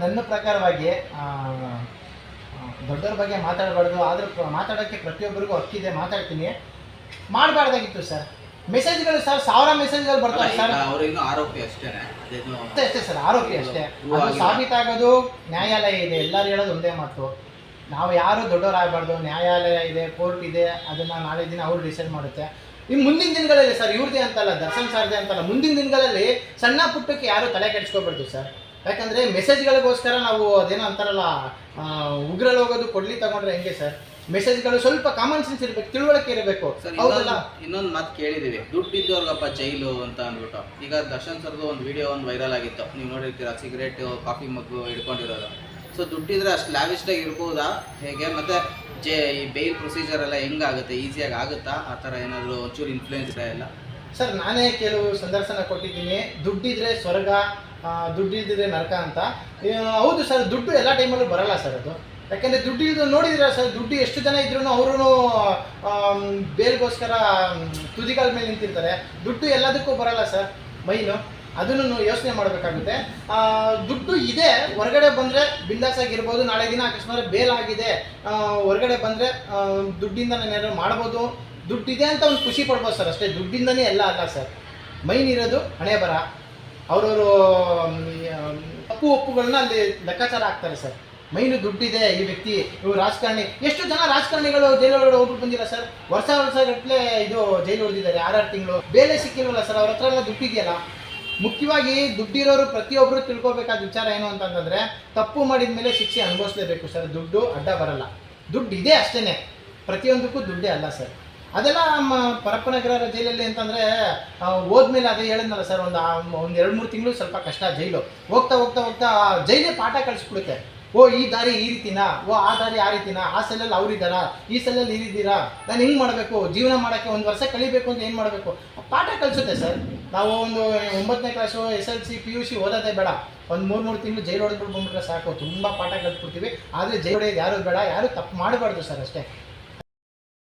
ನನ್ನ ಪ್ರಕಾರವಾಗಿ ದೊಡ್ಡವ್ರ ಬಗ್ಗೆ ಮಾತಾಡಬಾರ್ದು ಆದರೂ ಮಾತಾಡೋಕ್ಕೆ ಪ್ರತಿಯೊಬ್ಬರಿಗೂ ಹಕ್ಕಿದೆ ಮಾತಾಡ್ತೀನಿ. ಮಾಡಬಾರ್ದಾಗಿತ್ತು ಸರ್. ಮೆಸೇಜ್ಗಳು ಸರ್ ಸಾವಿರ ಮೆಸೇಜ್ಗಳು ಬರ್ತಾರೆ ಸರ್. ಆರೋಪಿ ಅಷ್ಟೇ ಅಷ್ಟೇ ಅಷ್ಟೇ ಸರ್ ಆರೋಪಿ ಅಷ್ಟೇ. ಅದು. ಸಾಬೀತಾಗೋದು ನ್ಯಾಯಾಲಯ ಇದೆ ಎಲ್ಲರೂ ಹೇಳೋದು ಒಂದೇ ಮಾತು. ನಾವು ಯಾರು ದೊಡ್ಡವರಾಗಬಾರ್ದು ನ್ಯಾಯಾಲಯ ಇದೆ ಕೋರ್ಟ್ ಇದೆ ಅದನ್ನು ನಾಳೆ ದಿನ ಅವ್ರು ಡಿಸೈಡ್ ಮಾಡುತ್ತೆ. ಇನ್ನು ಮುಂದಿನ ದಿನಗಳಲ್ಲಿ ಸರ್ ಇವ್ರದೇ ಅಂತಲ್ಲ ದರ್ಶನ್ ಸರ್ದೇ ಅಂತಲ್ಲ ಮುಂದಿನ ದಿನಗಳಲ್ಲಿ ಸಣ್ಣ ಪುಟ್ಟಕ್ಕೆ ಯಾರು ತಲೆ ಕೆಡಿಸ್ಕೋಬಾರ್ದು ಸರ್. ಯಾಕಂದ್ರೆ ಮೆಸೇಜ್ಗಳಿಗೋಸ್ಕರ ನಾವು ಅದೇನೋ ಅಂತಾರಲ್ಲ ಉಗ್ರಲ್ಲಿ ಹೋಗೋದು ಕೊಡ್ಲಿ ತಗೊಂಡ್ರೆ ಹೆಂಗೆ ಸರ್? ಮೆಸೇಜ್ಗಳು ಸ್ವಲ್ಪ ಕಾಮನ್ ಸೆನ್ಸ್ ಇರಬೇಕು ತಿಳುವಳಿಕೆ ಇರಬೇಕು. ಹೌದಲ್ಲ? ಇನ್ನೊಂದು ಮಾತು ಕೇಳಿದೀವಿ. ದುಡ್ಡು ಇದ್ದವ್ರಿಗಪ್ಪ ಜೈಲು ಅಂತ ಅಂದ್ಬಿಟ್ಟು. ಈಗ ದರ್ಶನ್ ಸರ್ದು ಒಂದು ವಿಡಿಯೋ ಒಂದು ವೈರಲ್ ಆಗಿತ್ತು. ನೀವು ನೋಡಿರ್ತೀರಾ ಸಿಗರೇಟ್ ಕಾಫಿ ಮಗ್ಗು ಹಿಡ್ಕೊಂಡಿರೋದು. ಸೊ ದುಡ್ಡಿದ್ರೆ ಅಷ್ಟು ಲ್ಯಾವಿಸ್ಟಾಗಿ ಇರ್ಬೋದಾ? ಹೇಗೆ? ಮತ್ತೆ ಜೆ ಈ ಬೇಲ್ ಪ್ರೊಸೀಜರ್ ಎಲ್ಲ ಹೆಂಗಾಗುತ್ತೆ ಈಸಿಯಾಗಿ ಆಗುತ್ತಾ? ಆ ಥರ ಏನಾದರೂ ಒಂಚೂರು ಇನ್ಫ್ಲೂಯೆನ್ಸ್ ಇದೆ ಎಲ್ಲ? ಸರ್ ನಾನೇ ಕೆಲವು ಸಂದರ್ಶನ ಕೊಟ್ಟಿದ್ದೀನಿ. ದುಡ್ಡಿದ್ರೆ ಸ್ವರ್ಗ ಆ, ದುಡ್ಡಿಲ್ದಿದ್ರೆ ನರಕ ಅಂತ. ಹೌದು ಸರ್ ದುಡ್ಡು ಎಲ್ಲ ಟೈಮಲ್ಲೂ ಬರಲ್ಲ ಸರ್ ಅದು. ಯಾಕೆಂದರೆ ದುಡ್ಡು ಇದು ನೋಡಿದಿರ ಸರ್ ದುಡ್ಡು ಎಷ್ಟು ಜನ ಇದ್ರೂ ಅವರು ಬೇಲ್ಗೋಸ್ಕರ ತುದಿಗಾಲ ಮೇಲೆ ನಿಂತಿರ್ತಾರೆ. ದುಡ್ಡು ಎಲ್ಲದಕ್ಕೂ ಬರಲ್ಲ ಸರ್ ಮೈನು ಅದನ್ನು ಯೋಚನೆ ಮಾಡಬೇಕಾಗುತ್ತೆ. ದುಡ್ಡು ಇದೆ ಹೊರಗಡೆ ಬಂದರೆ ಬಿಂದಾಸಾಗಿರ್ಬೋದು ನಾಳೆ ದಿನ ಅಕಸ್ಮಾತ್ ಬೇಲ್ ಆಗಿದೆ. ಆ, ಹೊರಗಡೆ ಬಂದರೆ ದುಡ್ಡಿಂದ ನಾನು ಏನಾದ್ರು ಮಾಡ್ಬೋದು. ದುಡ್ಡಿದೆ ಅಂತ ಒಂದು ಖುಷಿ ಪಡ್ಬೋದು ಸರ್ ಅಷ್ಟೇ. ದುಡ್ಡಿಂದನೇ ಎಲ್ಲ ಅಲ್ಲ ಸರ್. ಮೈನ್ ಇರೋದು ಹಣೆ ಬರ ಅವರವರು ತಪ್ಪು ಒಪ್ಪುಗಳನ್ನ ಅಲ್ಲಿ ಲೆಕ್ಕಾಚಾರ ಹಾಕ್ತಾರೆ ಸರ್. ಮೈನು ದುಡ್ಡಿದೆ ಈ ವ್ಯಕ್ತಿ, ಇವರು ರಾಜಕಾರಣಿ. ಎಷ್ಟು ಜನ ರಾಜಕಾರಣಿಗಳು ಜೈಲೊಳಗಡೆ ಹೋಗ್ಬಿಟ್ಟು ಬಂದಿಲ್ಲ ಸರ್? ವರ್ಷ ವರ್ಷ ಗಟ್ಟಲೆ ಇದು ಜೈಲು ಹೊಡೆದಿದ್ದಾರೆ ಆರಾರು ತಿಂಗಳು. ಬೇಲೆ ಸಿಕ್ಕಿಲ್ವಲ್ಲ ಸರ್? ಅವ್ರ ಹತ್ರ ಎಲ್ಲ ದುಡ್ಡಿದೆಯಲ್ಲ? ಮುಖ್ಯವಾಗಿ ದುಡ್ಡಿರೋರು ಪ್ರತಿಯೊಬ್ಬರು ತಿಳ್ಕೊಬೇಕಾದ ವಿಚಾರ ಏನು ಅಂತಂದ್ರೆ, ತಪ್ಪು ಮಾಡಿದ ಮೇಲೆ ಶಿಕ್ಷೆ ಅನುಭವಿಸಲೇಬೇಕು ಸರ್. ದುಡ್ಡು ಅಡ್ಡ ಬರಲ್ಲ. ದುಡ್ಡು ಇದೆ ಅಷ್ಟೇನೆ. ಪ್ರತಿಯೊಂದಕ್ಕೂ ದುಡ್ಡೇ ಅಲ್ಲ ಸರ್. ಅದೆಲ್ಲ ನಮ್ಮ ಪರಪ್ಪನಗರ ಜೈಲಲ್ಲಿ ಅಂತಂದರೆ ಹೋದ್ಮೇಲೆ ಅದೇ ಹೇಳಿದ್ನಲ್ಲ ಸರ್, ಒಂದು ಒಂದು ಎರಡು, ಮೂರು ತಿಂಗಳು ಸ್ವಲ್ಪ ಕಷ್ಟ ಜೈಲು. ಹೋಗ್ತಾ ಹೋಗ್ತಾ ಹೋಗ್ತಾ ಜೈಲೇ ಪಾಠ ಕಳಿಸ್ಬಿಡುತ್ತೆ. ಓ, ಈ ದಾರಿ ಈ ರೀತಿನಾ? ಓ, ಆ ದಾರಿ ಆ ರೀತಿನಾ? ಆ ಸೆಲ್ಲಲ್ಲಿ ಅವ್ರಿದ್ದಾರಾ ಈ ಸೆಲ್ಲಲ್ಲಿ ಇರಿದ್ದೀರಾ ನಾನು ಹಿಂಗೆ ಮಾಡಬೇಕು? ಜೀವನ ಮಾಡೋಕ್ಕೆ ಒಂದು ವರ್ಷ ಕಲಿಬೇಕು ಅಂತ ಏನು ಮಾಡಬೇಕು? ಪಾಠ ಕಲಿಸುತ್ತೆ ಸರ್. ನಾವು ಒಂದು ಒಂಬತ್ತನೇ class S L C P U C ಓದೋದೇ ಬೇಡ. ಒಂದು ಮೂರು ಮೂರು ತಿಂಗಳು ಜೈಲು ಹೊಡೆದ್ಬಿಟ್ಟು ಬಂದ್ಬಿಟ್ರೆ ಸಾಕು. ತುಂಬ ಪಾಠ ಕಲ್ತ್ಬಿಡ್ತೀವಿ ಆದರೆ ಜೈಲು ಹೊಡೆಯೋದು ಯಾರು ಬೇಡ, ಯಾರು ತಪ್ಪು ಮಾಡಬಾರ್ದು ಸರ್ ಅಷ್ಟೇ.